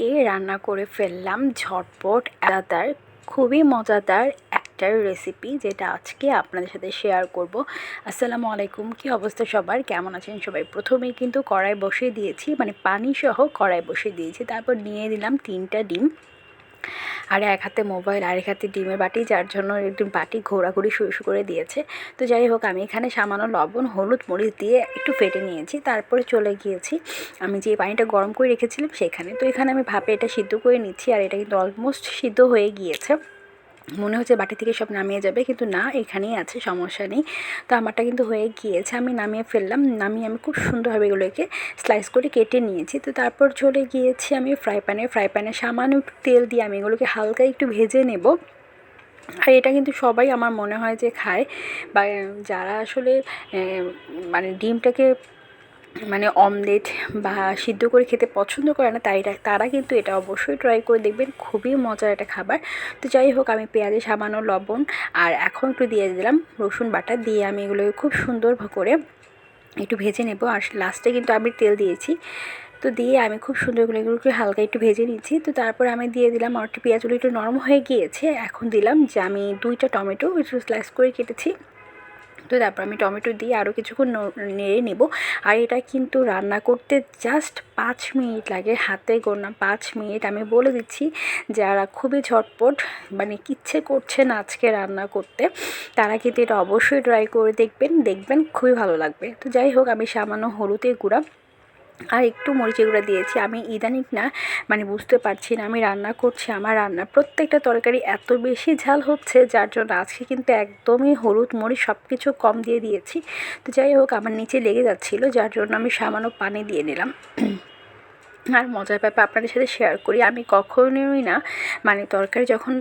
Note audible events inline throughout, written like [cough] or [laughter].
আজকে রান্না করে ফেললাম ঝটপট, মজাদার, খুবই মজাদার একটা রেসিপি যেটা আজকে আপনাদের সাথে শেয়ার করব। আসসালামু আলাইকুম, কি অবস্থা সবার? কেমন আছেন সবাই? প্রথমেই কিন্তু কড়াই বসিয়ে দিয়েছি মানে পানি সহ কড়াই বসিয়ে দিয়েছি, তারপর নিয়ে দিলাম তিনটা ডিম। আর এক হাতে মোবাইল আর এক হাতে ডিমের বাটি, যার জন্য একটু বাটি ঘোরাঘুরি শুরু শুরু করে দিয়েছে। তো যাই হোক, আমি এখানে সামান্য লবণ, হলুদ মরিচ দিয়ে একটু ফেটে নিয়েছি। তারপরে চলে গিয়েছি। আমি যে পানিটা গরম করে রেখেছিলাম সেখানে। তো এখানে আমি ভাপে এটা সিদ্ধ করে নিচ্ছি, আর এটা কিন্তু অলমোস্ট সিদ্ধ হয়ে গিয়েছে। মনে হচ্ছে বাটি থেকে সব নামিয়ে যাবে, কিন্তু না, এখানেই আছে, সমস্যা নেই। তো আমারটা কিন্তু হয়ে গিয়েছে, আমি নামিয়ে ফেললাম। নামিয়ে আমি খুব সুন্দরভাবে এগুলোকে স্লাইস করে কেটে নিয়েছি। তো তারপর চলে গিয়েছি আমি ফ্রাই প্যানে ফ্রাই প্যানে সামান্য একটু তেল দিয়ে আমি এগুলোকে হালকা একটু ভেজে নেব। আর এটা কিন্তু সবাই আমার মনে হয় যে খায়। বা যারা আসলে মানে ডিমটাকে মানে অমলেট বা সিদ্ধ করে খেতে পছন্দ করে না, তাই তারা কিন্তু এটা অবশ্যই ট্রাই করে দেখবেন, খুবই মজার একটা খাবার। তো যাই হোক, আমি পেঁয়াজে সামান্য লবণ, আর এখন একটু দিয়ে দিলাম রসুন বাটা, দিয়ে আমি এগুলোকে খুব সুন্দর করে একটু ভেজে নেব, আর লাস্টে কিন্তু আমি তেল দিয়েছি। তো দিয়ে আমি খুব সুন্দর করে এগুলোকে হালকা একটু ভেজে নিচ্ছি। তো তারপর আমি দিয়ে দিলাম, আমার একটু পেঁয়াজগুলো একটু নরম হয়ে গিয়েছে, এখন দিলাম যে আমি দুইটা টমেটো একটু স্লাইস করে কেটেছি। তো তারপর আমি টমেটো দিয়ে আরও কিছুক্ষণ নেড়ে নেব। আর এটা কিন্তু রান্না করতে জাস্ট পাঁচ মিনিট লাগে, হাতে গোনা পাঁচ মিনিট। আমি বলে দিচ্ছি, যারা খুবই ঝটপট মানে কিচ্ছে করছেন আজকে রান্না করতে, তারা কিন্তু এটা অবশ্যই ট্রাই করে দেখবেন দেখবেন খুবই ভালো লাগবে। তো যাই হোক, আমি সামান্য হলুদের গুঁড়া আর একটু মরিচে গুঁড়া দিয়েছি। আমি ইদানিক না মানে বুঝতে পারছি না, আমি রান্না করছি, আমার রান্না প্রত্যেকটা তরকারি এত বেশি ঝাল হচ্ছে, যার জন্য আজকে কিন্তু একদমই হলুদ মরিচ সব কিছু কম দিয়ে দিয়েছি। তো যাই হোক, আমার নিচে লেগে যাচ্ছিল, যার জন্য আমি সামান্য পানি দিয়ে নিলাম। আর মজার ব্যাপার আপনাদের সাথে শেয়ার করি। আমি কখনোই না মানে তরকারি যখন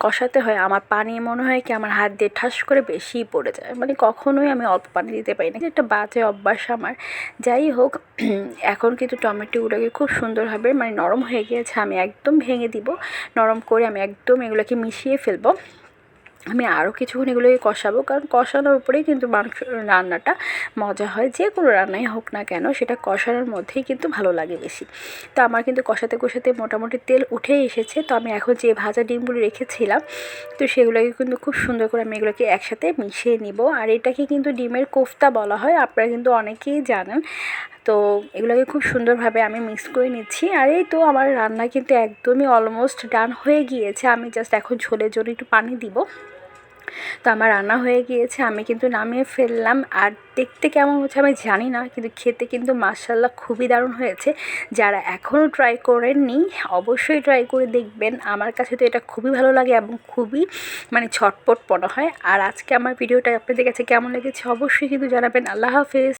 কষাতে হয়, আমার পানি মনে হয় কি আমার হাত দিয়ে ঠাস করে বেশিই পড়ে যায়। মানে কখনোই আমি অল্প পানি দিতে পারি না। একটা বাজে অভ্যাস আমার। যাই হোক, [clears throat] এখন কিন্তু টমেটোগুলোকে খুব সুন্দরভাবে মানে নরম হয়ে গিয়েছে, আমি একদম ভেঙে দিব। নরম করে আমি একদম এগুলোকে মিশিয়ে ফেলব। আমি আরও কিছুক্ষণ এগুলোকে কষাবো, কারণ কষানোর উপরেই কিন্তু মাংস, রান্নাটা মজা হয়। যে কোনো রান্নাই হোক না কেন, সেটা কষানোর মধ্যেই কিন্তু ভালো লাগে বেশি। তো আমার কিন্তু কষাতে কষাতে মোটামুটি তেল উঠে এসেছে। তো আমি এখন যে ভাজা ডিমগুলো রেখেছিলাম, তো সেগুলোকে কিন্তু খুব সুন্দর করে আমি এগুলোকে একসাথে মিশিয়ে নিব। আর এটাকে কিন্তু ডিমের কোফতা বলা হয়, আপনারা কিন্তু অনেকেই জানেন। তো এগুলোকে খুব সুন্দরভাবে আমি মিক্স করে নিচ্ছি। আর এই তো আমার রান্না কিন্তু একদমই অলমোস্ট ডান হয়ে গিয়েছে। আমি জাস্ট এখন ঝোলের জন্য একটু পানি দিব। তো আমার রান্না হয়ে গিয়েছে। আমি কিন্তু নামিয়ে ফেললাম। আর দেখতে কেমন হচ্ছে আমি জানি না, কিন্তু খেতে কিন্তু মার্শাল্লাহ খুবই দারুণ হয়েছে। যারা এখনও ট্রাই করেননি, অবশ্যই ট্রাই করে দেখবেন। আমার কাছে তো এটা খুবই ভালো লাগে এবং খুবই মানে ছটপট মনে হয়। আর আজকে আমার ভিডিওটা আপনাদের কাছে কেমন লেগেছে অবশ্যই কিন্তু জানাবেন। আল্লাহ হাফেজ।